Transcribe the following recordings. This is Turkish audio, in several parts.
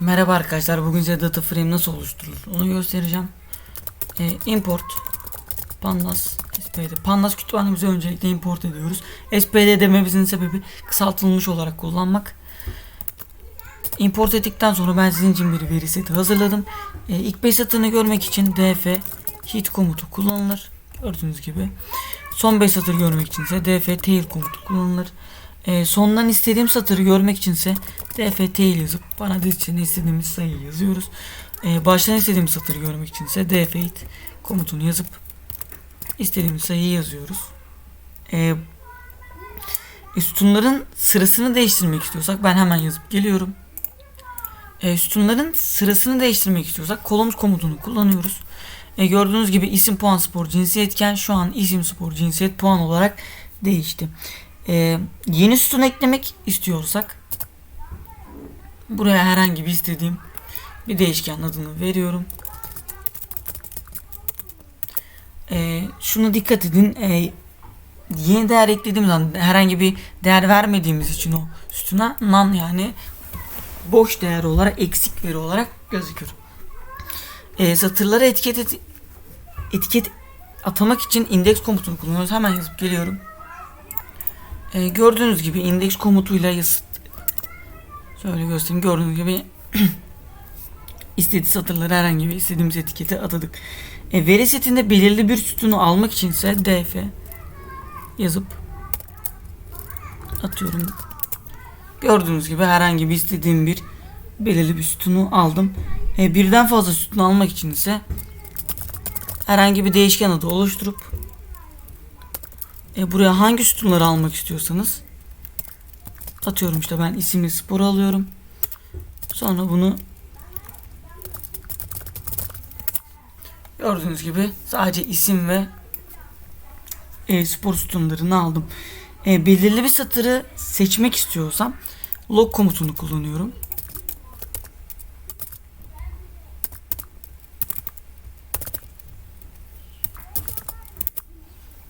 Merhaba arkadaşlar bugün size data frame nasıl oluşturulur onu göstereceğim. Ee, import pandas spd pandas kütüphanemizi öncelikle import ediyoruz. spd dememizin sebebi kısaltılmış olarak kullanmak. Import ettikten sonra ben sizin için bir veri seti hazırladım. Ee, ilk 5 satırını görmek için df hit komutu kullanılır. Gördüğünüz gibi. Son 5 satır görmek için ise df tail komutu kullanılır. Ee, sondan istediğim satırı görmek içinse df tail yazıp bana diz içine istediğimiz sayıyı yazıyoruz. Ee, baştan istediğim satırı görmek içinse df hit komutunu yazıp istediğimiz sayıyı yazıyoruz. Ee, e, sütunların sırasını değiştirmek istiyorsak ben hemen yazıp geliyorum. E, sütunların sırasını değiştirmek istiyorsak columns komutunu kullanıyoruz. E, gördüğünüz gibi isim puan spor cinsiyetken şu an isim spor cinsiyet puan olarak değişti. E, yeni sütun eklemek istiyorsak buraya herhangi bir istediğim bir değişken adını veriyorum. E, şuna dikkat edin. E, yeni değer eklediğimiz zaman herhangi bir değer vermediğimiz için o sütuna none yani boş değer olarak eksik veri olarak gözükür. E, satırlara etiket et, etiket atamak için index komutunu kullanıyoruz. Hemen yazıp geliyorum. E, gördüğünüz gibi index komutuyla yaz şöyle göstereyim. Gördüğünüz gibi istediği satırlara herhangi bir istediğimiz etiketi atadık. E, veri setinde belirli bir sütunu almak için ise df yazıp atıyorum Gördüğünüz gibi herhangi bir istediğim bir belirli bir sütunu aldım. E, birden fazla sütun almak için ise herhangi bir değişken adı oluşturup e, buraya hangi sütunları almak istiyorsanız atıyorum işte ben isimli spor alıyorum. Sonra bunu gördüğünüz gibi sadece isim ve e, spor sütunlarını aldım. E, belirli bir satırı seçmek istiyorsam log komutunu kullanıyorum.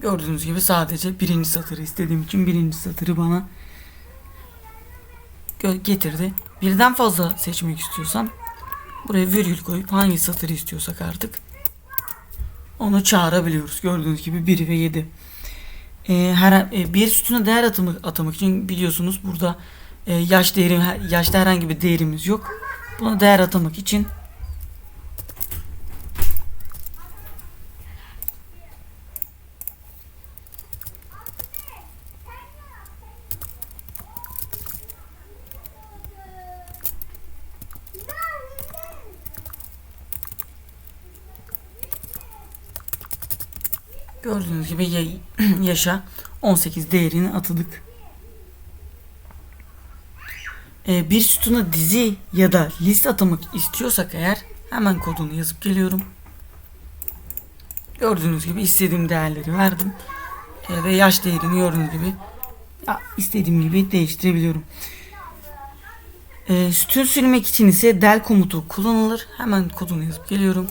Gördüğünüz gibi sadece birinci satırı istediğim için birinci satırı bana getirdi. Birden fazla seçmek istiyorsam buraya virgül koyup hangi satırı istiyorsak artık onu çağırabiliyoruz. Gördüğünüz gibi 1 ve 7 e, her e, bir sütuna değer atımı, atamak için biliyorsunuz burada e, yaş değeri yaşta herhangi bir değerimiz yok. Buna değer atamak için gördüğünüz gibi ya- yaşa 18 değerini atadık. Ee, bir sütuna dizi ya da liste atamak istiyorsak eğer hemen kodunu yazıp geliyorum. Gördüğünüz gibi istediğim değerleri verdim. Ee, ve yaş değerini gördüğünüz gibi ya, istediğim gibi değiştirebiliyorum. Ee, sütun silmek için ise del komutu kullanılır. Hemen kodunu yazıp geliyorum.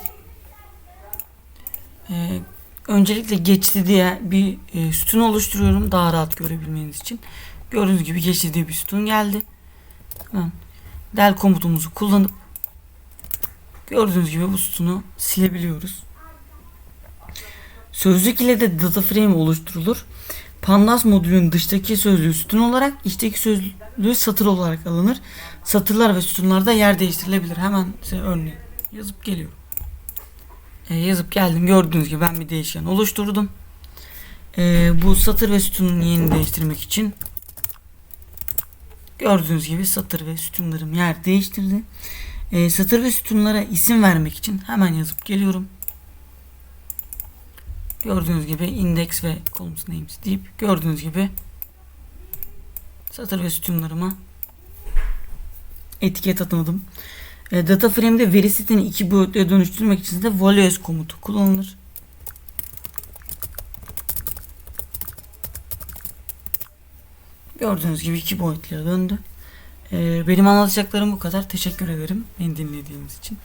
Ee, öncelikle geçti diye bir e, sütun oluşturuyorum daha rahat görebilmeniz için. Gördüğünüz gibi geçti diye bir sütun geldi. Hemen del komutumuzu kullanıp gördüğünüz gibi bu sütunu silebiliyoruz. Sözlük ile de data frame oluşturulur. Pandas modülünün dıştaki sözlüğü sütun olarak, içteki sözlüğü satır olarak alınır. Satırlar ve sütunlarda yer değiştirilebilir. Hemen size örneği yazıp geliyorum. E, yazıp geldim. Gördüğünüz gibi ben bir değişken oluşturdum. E, bu satır ve sütunun yerini değiştirmek için gördüğünüz gibi satır ve sütunlarım yer değiştirdi. E, satır ve sütunlara isim vermek için hemen yazıp geliyorum. Gördüğünüz gibi index ve columns names deyip gördüğünüz gibi satır ve sütunlarıma etiket atmadım. E, data frame'de veri setini iki boyutluya dönüştürmek için de values komutu kullanılır. Gördüğünüz gibi iki boyutluya döndü. E, benim anlatacaklarım bu kadar. Teşekkür ederim beni dinlediğiniz için.